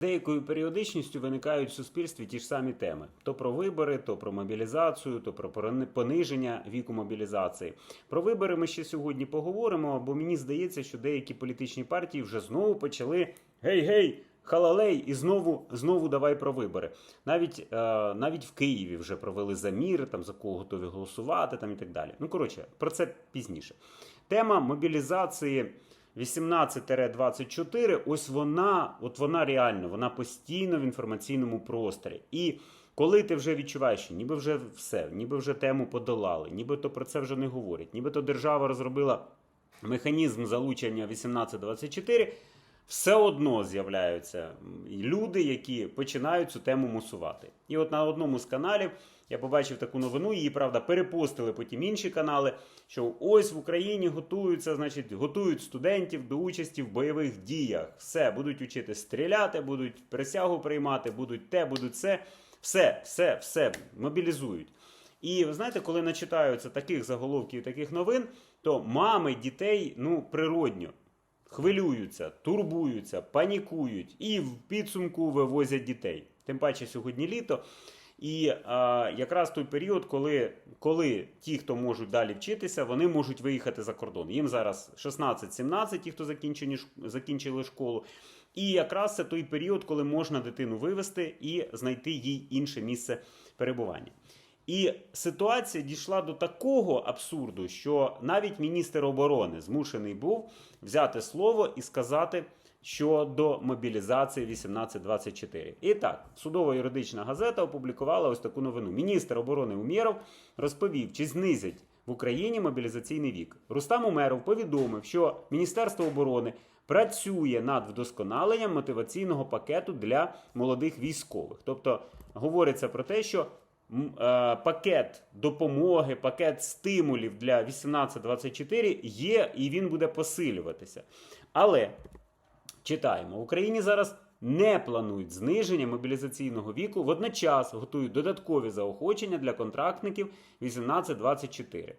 Деякою періодичністю виникають в суспільстві ті ж самі теми: то про вибори, то про мобілізацію, то про пониження віку мобілізації. Про вибори ми ще сьогодні поговоримо, бо мені здається, що деякі політичні партії вже знову почали гей-гей. Халалей, і знову знову давай про вибори. Навіть е, навіть в Києві вже провели заміри, там за кого готові голосувати, там і так далі. Ну коротше, про це пізніше. Тема мобілізації 18-24, ось вона, от вона реально, вона постійно в інформаційному просторі. І коли ти вже відчуваєш, що ніби вже все, ніби вже тему подолали, ніби то про це вже не говорять, ніби то держава розробила механізм залучення 18-24, все одно з'являються люди, які починають цю тему мусувати. І от на одному з каналів я побачив таку новину, її правда перепостили потім інші канали. Що ось в Україні готуються, значить, готують студентів до участі в бойових діях. Все, будуть учити стріляти, будуть присягу приймати, будуть те, будуть це. Все, все, все мобілізують. І ви знаєте, коли начитаються таких заголовків, таких новин, то мами дітей ну природньо хвилюються, турбуються, панікують і в підсумку вивозять дітей. Тим паче сьогодні літо. І а, якраз той період, коли, коли ті, хто можуть далі вчитися, вони можуть виїхати за кордон. Їм зараз 16-17, ті, хто закінчені, закінчили школу. І якраз це той період, коли можна дитину вивести і знайти їй інше місце перебування. І ситуація дійшла до такого абсурду, що навіть міністр оборони змушений був взяти слово і сказати щодо мобілізації 1824. І так, судово юридична газета опублікувала ось таку новину. Міністр оборони Умєров розповів, чи знизять в Україні мобілізаційний вік. Рустам Умеров повідомив, що Міністерство оборони працює над вдосконаленням мотиваційного пакету для молодих військових. Тобто говориться про те, що пакет допомоги, пакет стимулів для 18-24 є і він буде посилюватися. Але читаємо, в Україні зараз не планують зниження мобілізаційного віку, водночас готують додаткові заохочення для контрактників 18-24.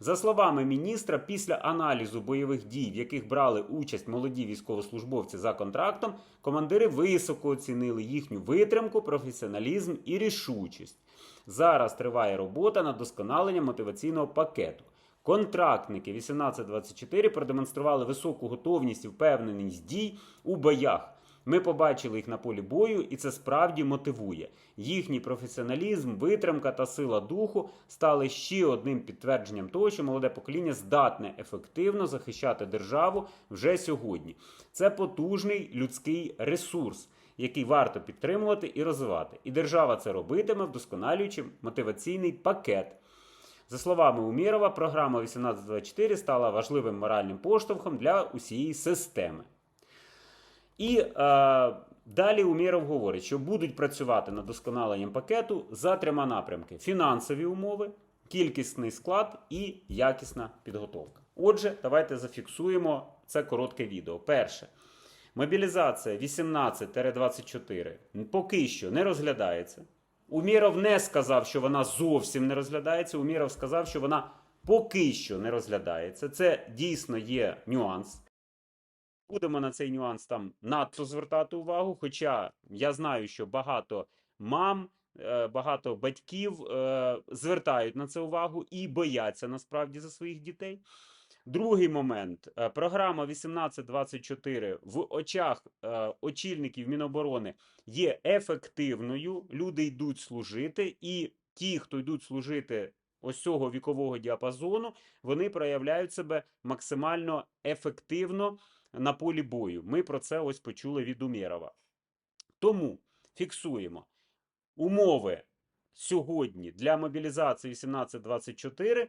За словами міністра, після аналізу бойових дій, в яких брали участь молоді військовослужбовці за контрактом, командири високо оцінили їхню витримку, професіоналізм і рішучість. Зараз триває робота над досконаленням мотиваційного пакету. Контрактники 18-24 продемонстрували високу готовність і впевненість дій у боях. Ми побачили їх на полі бою, і це справді мотивує. Їхній професіоналізм, витримка та сила духу стали ще одним підтвердженням того, що молоде покоління здатне ефективно захищати державу вже сьогодні. Це потужний людський ресурс, який варто підтримувати і розвивати. І держава це робитиме, вдосконалюючи мотиваційний пакет. За словами Умірова, програма 1824 стала важливим моральним поштовхом для усієї системи. І е, далі Умєров говорить, що будуть працювати над досконаленням пакету за трьома напрямки: фінансові умови, кількісний склад і якісна підготовка. Отже, давайте зафіксуємо це коротке відео. Перше. Мобілізація 18-24 поки що не розглядається. Уміров не сказав, що вона зовсім не розглядається. Уміров сказав, що вона поки що не розглядається. Це дійсно є нюанс. Будемо на цей нюанс там надто звертати увагу. Хоча я знаю, що багато мам, е, багато батьків е, звертають на це увагу і бояться насправді за своїх дітей. Другий момент. Е, Програма 1824 в очах очільників Міноборони є ефективною. Люди йдуть служити, і ті, хто йдуть служити ось цього вікового діапазону, вони проявляють себе максимально ефективно на полі бою. Ми про це ось почули від Умєрова. Тому фіксуємо умови сьогодні для мобілізації 18-24.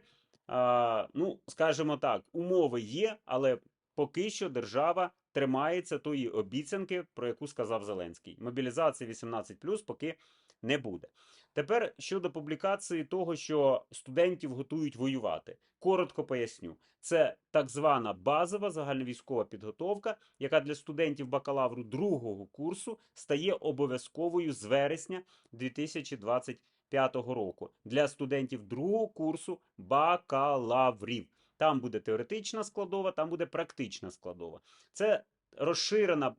Ну, скажімо так, умови є, але поки що держава тримається тої обіцянки, про яку сказав Зеленський. Мобілізації 18 поки не буде. Тепер щодо публікації того, що студентів готують воювати. Коротко поясню. Це так звана базова загальновійськова підготовка, яка для студентів бакалавру другого курсу стає обов'язковою з вересня 2025 року для студентів другого курсу бакалаврів. Там буде теоретична складова, там буде практична складова. Це розширена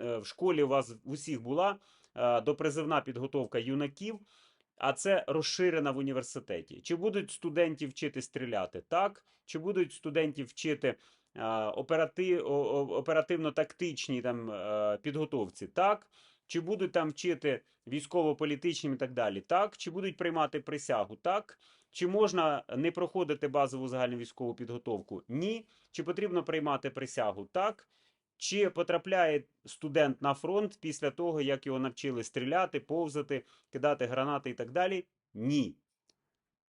е, в школі у вас усіх була е, допризивна підготовка юнаків, а це розширена в університеті. Чи будуть студентів вчити стріляти? Так. Чи будуть студентів вчити е, оперативно-тактичній підготовці? Так. Чи будуть там вчити військово-політичним і так далі? Так. Чи будуть приймати присягу? Так. Чи можна не проходити базову загальну військову підготовку? Ні. Чи потрібно приймати присягу? Так. Чи потрапляє студент на фронт після того, як його навчили стріляти, повзати, кидати гранати і так далі? Ні.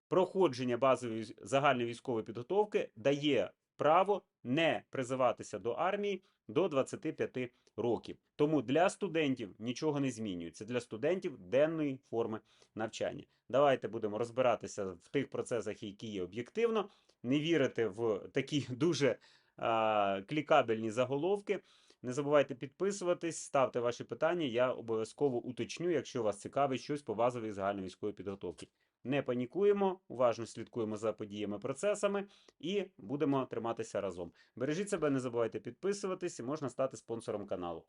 Проходження базової загальновійськової підготовки дає право не призиватися до армії до 25 років. Тому для студентів нічого не змінюється. Для студентів денної форми навчання. Давайте будемо розбиратися в тих процесах, які є об'єктивно, не вірити в такі дуже а, клікабельні заголовки. Не забувайте підписуватись, ставте ваші питання. Я обов'язково уточню, якщо вас цікавить щось по базовій загальної військової підготовці. Не панікуємо, уважно слідкуємо за подіями, процесами і будемо триматися разом. Бережіть себе, не забувайте підписуватись і можна стати спонсором каналу.